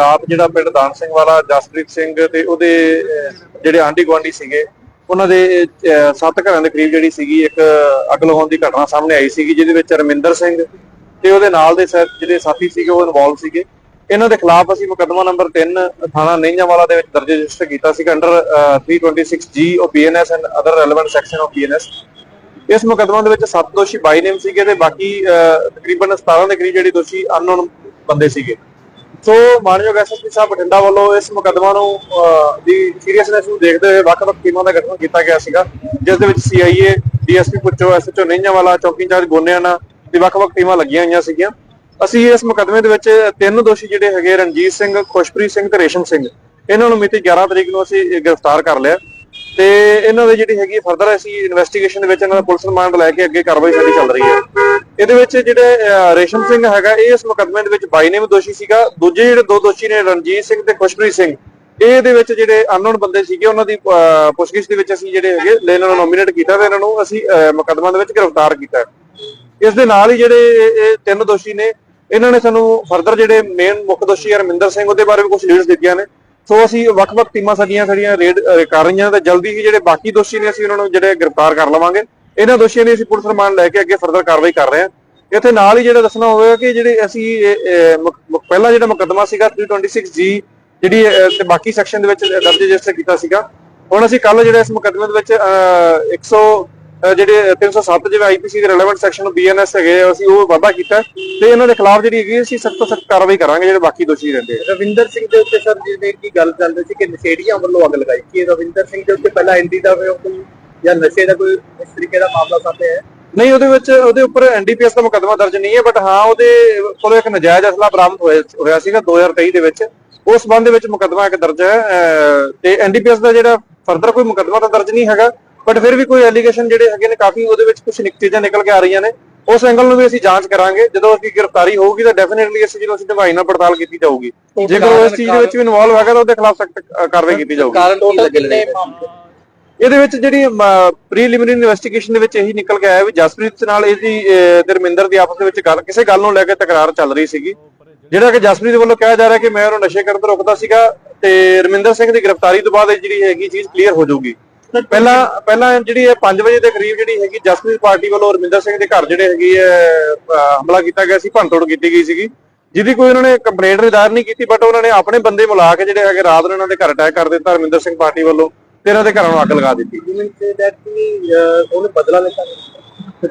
ਰਾਤ ਜਿਹੜਾ ਪਿੰਡ ਦਾਨ ਸਿੰਘ ਵਾਲਾ ਜਸਪ੍ਰੀਤ ਸਿੰਘ ਤੇ ਉਹਦੇ ਜਿਹੜੇ ਆਂਢੀ ਗੁਆਂਢੀ ਸੀਗੇ ਉਹਨਾਂ ਦੇ ਸੱਤ ਘਰਾਂ ਦੇ ਕਰੀਬ ਜਿਹੜੀ ਸੀਗੀ ਇੱਕ ਅੱਗ ਲਗਾਉਣ ਦੀ ਘਟਨਾ ਸਾਹਮਣੇ ਆਈ ਸੀਗੀ ਜਿਹਦੇ ਵਿੱਚ ਰਮਿੰਦਰ ਸਿੰਘ ਤੇ ਉਹਦੇ ਨਾਲ ਦੇ ਜਿਹੜੇ ਸਾਥੀ ਸੀਗੇ ਉਹ ਇਨਵੋਲਵ ਸੀਗੇ। ਇਹਨਾਂ ਦੇ ਖਿਲਾਫ ਅਸੀਂ ਮੁਕੱਦਮਾ ਨੰਬਰ 3 ਥਾਣਾ ਨਿੰਜਾਵਾਲਾ ਦੇ ਵਿੱਚ ਦਰਜ ਰਜਿਸਟਰ ਕੀਤਾ ਸੀ under 326 G of BNS and other relevant section of BNS ਇਸ ਮੁਕੱਦਮਾ ਦੇ ਵਿੱਚ ਸੱਤ ਦੋਸ਼ੀ ਬਾਈ ਨੇਮ ਸੀਗੇ ਤੇ ਬਾਕੀ ਅਹ, ਤਕਰੀਬਨ 17 ਦੇ ਕਰੀਬ ਜਿਹੜੇ ਦੋਸ਼ੀ ਅਨਨੋਨ ਬੰਦੇ ਸੀਗੇ। ਸੋ ਮਾਨਯੋਗ ਐਸਐਸਪੀ ਸਾਹਿਬ ਬਠਿੰਡਾ ਵੱਲੋਂ ਇਸ ਮੁਕੱਦਮਾ ਨੂੰ ਅਹ, ਦੀ ਸੀਰੀਅਸਨੈਸ ਨੂੰ ਦੇਖਦੇ ਹੋਏ ਵੱਖ-ਵੱਖ ਟੀਮਾਂ ਦਾ ਗਠਨ ਕੀਤਾ ਗਿਆ ਸੀਗਾ ਜਿਸ ਦੇ ਵਿੱਚ ਸੀਆਈਏ ਡੀਐਸਪੀ ਪੁੱਚੋ ਐਸਐਚਓ ਨਿੰਜਾਵਾਲਾ ਚੌਕੀ ਇੰਚਾਰਜ ਗੋਨਿਆਣਾ ਦੀ ਵੱਖ-ਵੱਖ ਟੀਮਾਂ ਲੱਗੀਆਂ ਹੋਈਆਂ ਸੀਗੀਆਂ। ਅਸੀਂ ਇਸ ਮੁਕੱਦਮੇ ਦੇ ਵਿੱਚ ਤਿੰਨ ਦੋਸ਼ੀ ਜਿਹੜੇ ਹੈਗੇ ਰਣਜੀਤ ਸਿੰਘ ਖੁਸ਼ਪ੍ਰੀਤ ਸਿੰਘ ਤੇ ਰੇਸ਼ਮ ਸਿੰਘ ਇਹਨਾਂ ਨੂੰ ਮਿਤੀ 11 ਤਰੀਕ ਨੂੰ ਅਸੀਂ ਗ੍ਰਿਫਤਾਰ ਕਰ ਲਿਆ। ਤੇ ਇਹਨਾਂ ਦੇ ਜਿਹੜੀ ਹੈਗੀ ਫਰਦਰ ਅਸੀਂ ਇਨਵੈਸਟੀਗੇਸ਼ਨ ਦੇ ਵਿੱਚ ਇਹਨਾਂ ਦਾ ਪੁਲਿਸ ਰਿਮਾਂਡ ਲੈ ਕੇ ਅੱਗੇ ਕਾਰਵਾਈ ਸਾਡੀ ਚੱਲ ਰਹੀ ਹੈ। ਇਹਦੇ ਵਿੱਚ ਜਿਹੜੇ ਰੇਸ਼ਮ ਸਿੰਘ ਹੈਗਾ ਇਹ ਇਸ ਮੁਕੱਦਮੇ ਦੇ ਵਿੱਚ ਬਾਈ ਨੇਮ ਦੋਸ਼ੀ ਸੀਗਾ। ਦੂਜੇ ਜਿਹੜੇ ਦੋ ਦੋਸ਼ੀ ਨੇ ਰਣਜੀਤ ਸਿੰਘ ਤੇ ਖੁਸ਼ਪ੍ਰੀਤ ਸਿੰਘ। ਇਹ ਇਹਦੇ ਵਿੱਚ ਜਿਹੜੇ ਅਨਨੋਨ ਬੰਦੇ ਸੀਗੇ ਉਹਨਾਂ ਦੀ ਪੁੱਛਗਿੱਛ ਦੇ ਵਿੱਚ ਅਸੀਂ ਜਿਹੜੇ ਹੈਗੇ ਲੈ ਇਹਨਾਂ ਨੂੰ ਨੋਮੀਨੇਟ ਕੀਤਾ ਤੇ ਇਹਨਾਂ ਨੂੰ ਅਸੀਂ ਅਹ, ਮੁਕੱਦਮਾ ਦੇ ਵਿੱਚ ਗ੍ਰਿਫਤਾਰ ਕੀਤਾ। ਇਸ ਦੇ ਨਾਲ ਹੀ ਜਿਹੜੇ ਇਹ- ਤਿੰਨ ਦੋਸ਼ੀ ਨੇ ਇਹਨਾਂ ਨੇ ਸਾਨੂੰ ਫਰਦਰ ਜਿਹੜੇ ਮੇਨ ਮੁੱਖ ਦੋਸ਼ੀ ਰਮਿੰਦਰ ਸਿੰਘ ਉਹਦੇ ਬਾਰੇ ਵੀ ਕੁਝ ਲੀਡਸ ਦਿੱਤੀਆਂ ਨੇ। ਸੋ ਅਸੀਂ ਵੱਖ-ਵੱਖ ਟੀਮਾਂ ਸਾਡੀਆਂ ਸਾਡੀਆਂ ਰੇਡ ਕਰ ਰਹੀਆਂ ਤੇ ਜਲਦੀ ਹੀ ਜਿਹੜੇ ਬਾਕੀ ਦੋਸ਼ੀ ਨੇ ਅਸੀਂ ਉਹਨਾਂ ਨੂੰ ਜਿਹੜੇ ਗ੍ਰਿਫਤਾਰ ਕਰ ਲਵਾਂਗੇ। ਇਹਨਾਂ ਦੋਸ਼ੀਆਂ ਦੀ ਅਸੀਂ ਪੁਲਿਸ ਰਿਮਾਂਡ ਲੈ ਕੇ ਅੱਗੇ ਫਰਦਰ ਕਾਰਵਾਈ ਕਰ ਰਹੇ ਹਾਂ। ਇੱਥੇ ਨਾਲ ਹੀ ਜਿਹੜਾ ਦੱਸਣਾ ਹੋਵੇਗਾ ਕਿ ਜਿਹੜੇ ਅਸੀਂ ਪਹਿਲਾ ਜਿਹੜਾ ਮੁਕੱਦਮਾ ਸੀਗਾ 326 ਜੀ ਜਿਹੜੀ ਤੇ ਬਾਕੀ ਸੈਕਸ਼ਨ ਦੇ ਵਿੱਚ ਦਰਜ ਰਜਿਸਟਰ ਕੀਤਾ ਸੀਗਾ। ਹੁਣ ਅਸੀਂ ਕੱਲ ਜਿਹੜਾ ਇਸ ਮੁਕੱਦਮੇ ਦੇ ਵਿੱਚ ਅਹ, 100 ਅਹ, ਜਿਹੜੇ 307 ਜਿਵੇਂ ਆਈਪੀਸੀ ਦੇ ਰੈਲੇਵੈਂਟ ਸੈਕਸ਼ਨ ਬੀਐਨਐਸ ਹੈਗੇ ਅਸੀਂ ਉਹ ਵਾਅਦਾ ਕੀਤਾ। ਤੇ ਇਹਨਾਂ ਦੇ ਖਿਲਾਫ ਜਿਹੜੀ ਹੈਗੀ ਅਸੀਂ ਸਖਤ ਤੋਂ ਸਖਤ ਕਾਰਵਾਈ ਕਰਾਂਗੇ ਜਿਹੜੇ ਬਾਕੀ ਦੋਸ਼ੀ ਰਹਿੰਦੇ ਰਵਿੰਦਰ ਸਿੰਘ ਦੇ ਉੱਤੇ ਸਰ ਜਿਹਦੇ ਕੀ ਗੱਲ ਚੱਲ ਰਹੀ ਸੀ ਕਿ ਨਸ਼ੇੜੀਆਂ ਵੱਲੋਂ ਅੱਗ ਲਗਾਈ ਕੀ ਰਵਿੰਦਰ ਸਿੰਘ ਦੇ ਉੱਤੇ ਪਹਿਲਾਂ ਐਂਟੀ ਦਾ ਕੋਈ ਜਾਂ ਨਸ਼ੇ ਦਾ ਕੋਈ ਇਸ ਤਰੀਕੇ ਦਾ ਮਾਮਲਾ ਸਾਹਮਣੇ ਹੈ ਨਹੀਂ ਉਹਦੇ ਵਿੱਚ ਉਹਦੇ ਉੱਪਰ ਐਨਡੀਪੀਐਸ ਦਾ ਮੁਕੱਦਮਾ ਦਰਜ ਨਹੀਂ ਹੈ ਬਟ ਹਾਂ ਉਹਦੇ ਕੋਲੋਂ ਇੱਕ ਨਜਾਇਜ਼ ਅਸਲਾ ਬਰਾਮਦ ਹੋਇਆ ਹੋਇਆ ਸੀਗਾ 2023 ਦੇ ਵਿੱਚ। ਉਸ ਸੰਬੰਧ ਦੇ ਵਿੱਚ ਮੁਕੱਦਮਾ ਇੱਕ ਦਰਜ ਹੈ ਤੇ ਐਨਡੀਪੀਐਸ ਦਾ ਜਿਹੜਾ ਫਰਦਰ ਕੋਈ ਮੁਕੱਦਮਾ ਤਾਂ ਦਰਜ ਨਹੀਂ ਹੈਗਾ। ਬਟ ਫਿਰ ਵੀ ਕੋਈ ਐਲੀਗੇਸ਼ਨ ਜਿਹੜੇ ਹੈਗੇ ਨੇ ਕਾਫੀ ਉਹਦੇ ਵਿੱਚ ਕੁਝ ਚੀਜ਼ਾਂ ਨਿਕਲ ਕੇ ਆ ਰਹੀਆਂ ਨੇ। ਉਸ ਐਂਗਲ ਨੂੰ ਵੀ ਅਸੀਂ ਜਾਂਚ ਕਰਾਂਗੇ। ਜਦੋਂ ਅਸੀਂ ਗ੍ਰਿਫਤਾਰੀ ਹੋਊਗੀ ਤਾਂ ਡੈਫੀਨਿਟਲੀ ਅਸੀਂ ਜਦੋਂ ਅਸੀਂ ਢਵਾਈ ਨਾਲ ਪੜਤਾਲ ਕੀਤੀ ਜਾਊਗੀ। ਜੇਕਰ ਉਹ ਇਸ ਚੀਜ਼ ਦੇ ਵਿੱਚ ਵੀ ਇਨਵੋਲਵ ਹੈਗਾ ਤਾਂ ਉਹਦੇ ਖਿਲਾਫ ਸਖਤ ਕਾਰਵਾਈ ਕੀਤੀ ਜਾਊਗੀ। ਕਾਰਨ ਕੀ ਲੱਗੇ ਨੇ ਇਹਦੇ ਵਿੱਚ ਜਿਹੜੀ ਪ੍ਰੀਲਿਮਿਨਰੀ ਇਨਵੈਸਟੀਗੇਸ਼ਨ ਦੇ ਵਿੱਚ ਇਹੀ ਨਿਕਲ ਕੇ ਆਇਆ ਵੀ ਜਸਪ੍ਰੀਤ ਨਾਲ ਇਹਦੀ ਤੇ ਰਮਿੰਦਰ ਦੀ ਆਪਸ ਦੇ ਵਿੱਚ ਗੱਲ ਕਿਸੇ ਗੱਲ ਨੂੰ ਲੈ ਕੇ ਤਕਰਾਰ ਚੱਲ ਰਹੀ ਸੀਗੀ। ਜਿਹੜਾ ਕਿ ਜਸਪ੍ਰੀਤ ਵੱਲੋਂ ਕਿਹਾ ਜਾ ਰਿਹਾ ਕਿ ਮੈਂ ਉਹਨੂੰ ਨਸ਼ੇ ਕਰਨ ਤੋਂ ਰੋਕਦਾ ਸੀਗਾ ਤੇ ਰਮਿੰਦਰ ਸਿੰਘ ਦੀ ਗ੍ਰਿਫਤਾਰੀ ਤੋਂ ਬਾਅਦ ਇਹ ਜਿਹੜੀ ਹੈਗੀ ਚੀਜ਼ ਕਲੀਅਰ ਹੋ ਜਾਊਗੀ। ਪਹਿਲਾਂ ਪਹਿਲਾਂ ਜਿਹੜੀ ਇਹ 5 ਵਜੇ ਦੇ ਕਰੀਬ ਜਿਹੜੀ ਹੈਗੀ ਜਸਪ੍ਰੀਤ ਪਾਰਟੀ ਵੱਲੋਂ ਰਮਿੰਦਰ ਸਿੰਘ ਦੇ ਘਰ ਜਿਹੜੇ ਹੈਗੀ ਹਮਲਾ ਕੀਤਾ ਗਿਆ ਸੀ, ਭੰਨਤੋੜ ਕੀਤੀ ਗਈ ਸੀਗੀ। ਜਿਹਦੀ ਕੋਈ ਉਹਨਾਂ ਨੇ ਕੰਪਲੇਂਟ ਦਾਇਰ ਨਹੀਂ ਕੀਤੀ ਬਟ ਉਹਨਾਂ ਨੇ ਆਪਣੇ ਬੰਦੇ ਮਿਲਾ ਕੇ ਜਿਹੜੇ ਹੈਗੇ ਰਾਤ ਨੂੰ ਇਹਨਾਂ ਦੇ ਘਰ ਅਟੈਕ ਕਰ ਦਿੱਤਾ ਰਮਿੰਦਰ ਸਿੰਘ ਪਾਰਟੀ ਵੱਲੋਂ ਤੇ ਇਹਨਾਂ ਦੇ ਘਰਾਂ ਨੂੰ ਅੱਗ ਲਗਾ ਦਿੱਤੀ। ਜਿਵੇਂ ਉਹਨੇ ਬਦਲਾ ਲਿਆ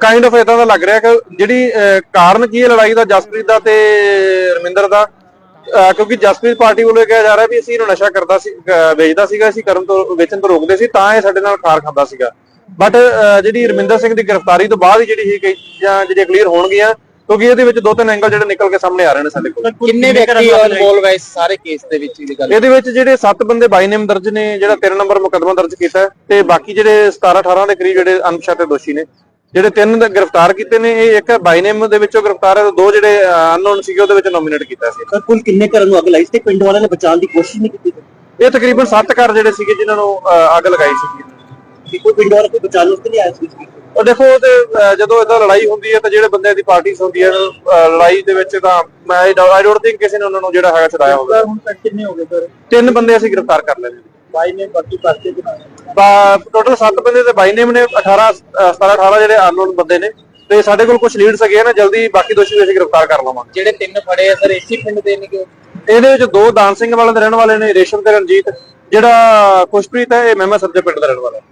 ਕਾਈਂਡ ਆਫ ਇਦਾਂ ਦਾ ਲੱਗ ਰਿਹਾ ਕਿ ਜਿਹੜੀ ਕਾਰਨ ਕੀ ਹੈ ਲੜਾਈ ਦਾ, ਜਸਪ੍ਰੀਤ ਦਾ ਤੇ ਰਮਿੰਦਰ ਦਾ? ਕਿਉਂਕਿ ਜਸਪ੍ਰੀਤ ਪਾਰਟੀ ਵੱਲੋਂ ਇਹ ਕਿਹਾ ਜਾ ਰਿਹਾ ਵੀ ਅਸੀਂ ਇਹਨੂੰ ਨਸ਼ਾ ਕਰਦਾ ਸੀ ਵੇਚਦਾ ਸੀਗਾ ਅਸੀਂ ਕਰਨ ਤੋਂ ਵੇਚਣ ਤੋਂ ਰੋਕਦੇ ਸੀ ਤਾਂ ਇਹ ਸਾਡੇ ਨਾਲ ਖਾਰ ਖਾਂਦਾ ਸੀਗਾ। ਬਟ ਜਿਹੜੀ ਰਮਿੰਦਰ ਸਿੰਘ ਦੀ ਗ੍ਰਿਫਤਾਰੀ ਤੋਂ ਬਾਅਦ ਹੀ ਜਿਹੜੀ ਇਹ ਕਈ ਚੀਜ਼ਾਂ ਜਿਹੜੀਆਂ ਕਲੀਅਰ ਹੋਣਗੀਆਂ ਕਿਉਂਕਿ ਇਹਦੇ ਵਿੱਚ ਦੋ ਤਿੰਨ ਐਂਗਲ ਜਿਹੜੇ ਨਿਕਲ ਕੇ ਸਾਹਮਣੇ ਆ ਰਹੇ ਨੇ ਸਾਡੇ ਕੋਲ। ਕਿੰਨੇ ਵਿਅਕਤੀ ਇਨਵੋਲਵ ਹੈ ਇਸ ਸਾਰੇ ਕੇਸ ਦੇ ਵਿੱਚ ਇਹ ਗੱਲ? ਇਹਦੇ ਵਿੱਚ ਜਿਹੜੇ 7 ਬੰਦੇ ਬਾਈ ਨੇਮ ਦਰਜ ਨੇ ਜਿਹੜਾ 3 ਨੰਬਰ ਮੁਕੱਦਮਾ ਦਰਜ ਕੀਤਾ ਤੇ ਬਾਕੀ ਜਿਹੜੇ 17 18 ਦੇ ਕਰੀਬ ਜਿਹੜੇ ਅਨਪਛਾਤੇ ਦੋਸ਼ੀ ਨੇ ਜਿਹੜੇ ਤਿੰਨ ਦਾ ਗ੍ਰਿਫਤਾਰ ਕੀਤੇ ਨੇ ਇਹ ਇੱਕ ਬਾਈ ਨੇਮ ਦੇ ਵਿੱਚੋਂ ਗ੍ਰਿਫਤਾਰ ਹੈ ਤੇ ਦੋ ਜਿਹੜੇ ਅਨਨੋਨ ਸੀਗੇ ਉਹਦੇ ਵਿੱਚ ਨੋਮੀਨੇਟ ਕੀਤਾ ਸੀ। ਸਰ ਕੁੱਲ ਕਿੰਨੇ ਘਰਾਂ ਨੂੰ ਅੱਗ ਲਾਈ ਸੀ ਤੇ ਪਿੰਡ ਵਾਲਿਆਂ ਨੇ ਬਚਾਉਣ ਦੀ ਕੋਸ਼ਿਸ਼ ਨਹੀਂ ਕੀਤੀ? ਇਹ ਤਕਰੀਬਨ 7 ਘਰ ਜਿਹੜੇ ਸੀਗੇ ਜਿਨ੍ਹਾਂ ਨੂੰ ਅੱਗ ਲਗਾਈ ਸੀ। ਕਿ ਕੋਈ ਪਿੰਡ ਵਾਲਾ ਕੋਈ ਬਚਾਉਣ ਵਾਸਤੇ ਨਹੀਂ ਆਇਆ ਸੀ? ਉਹ ਦੇਖੋ ਤੇ ਜਦੋਂ ਇਦਾਂ ਲੜਾਈ ਹੁੰਦੀ ਹੈ ਤਾਂ ਜਿਹੜੇ ਬੰਦਿਆਂ ਦੀ ਪਾਰਟੀਆਂ ਹੁੰਦੀਆਂ ਨੇ ਅਹ, ਲੜਾਈ ਦੇ ਵਿੱਚ ਤਾਂ ਮੈਂ ਆਈ ਡੋਂਟ ਥਿੰਕ ਕਿਸੇ ਨੇ ਉਹਨਾਂ ਨੂੰ ਜਿਹੜਾ ਹੈਗਾ ਛਡਾਇਆ ਹੋਵੇ। ਹੁਣ ਤੱਕ ਕਿੰਨੇ ਹੋ ਗਏ ਸਰ ਤਿੰਨ ਬੰਦੇ ਅਸੀਂ ਗ੍ਰਿਫਤਾਰ ਕਰ ਲਏ ਨੇ। ਬਾਈ ਨੇ ਬਾਕੀ ਪਰਚੇ ਬਣਾਏ ਟੋਟਲ 7 ਬੰਦੇ ਤੇ ਬਾਈ ਨੇਮ ਨੇ 18 ਅਹ 17 18 ਜਿਹੜੇ ਅਨਨੋਨ ਬੰਦੇ ਨੇ। ਤੇ ਸਾਡੇ ਕੋਲ ਕੁਝ ਲੀਡਸ ਹੈਗੇ ਨਾ ਜਲਦੀ ਬਾਕੀ ਦੋਸ਼ੀ ਵੀ ਅਸੀਂ ਗ੍ਰਿਫਤਾਰ ਕਰ ਲਵਾਂਗੇ। ਜਿਹੜੇ ਤਿੰਨ ਫੜੇ ਆ ਸਰ ਇਸੇ ਪਿੰਡ ਦੇ ਨੇ ਕਿ ਇਹਦੇ ਵਿੱਚ ਦੋ ਦਾਨ ਸਿੰਘ ਵਾਲਿਆਂ ਦੇ ਰਹਿਣ ਵਾਲੇ ਨੇ ਰੇਸ਼ਮ ਤੇ ਰਣਜੀਤ। ਜਿਹੜਾ ਖੁਸ਼ਪ੍ਰੀਤ ਹੈ ਇਹ ਮਹਿਮਾ ਸਰਜੇ ਪਿੰਡ ਦਾ ਰਹਿਣ ਵਾਲਾ ਹੈ।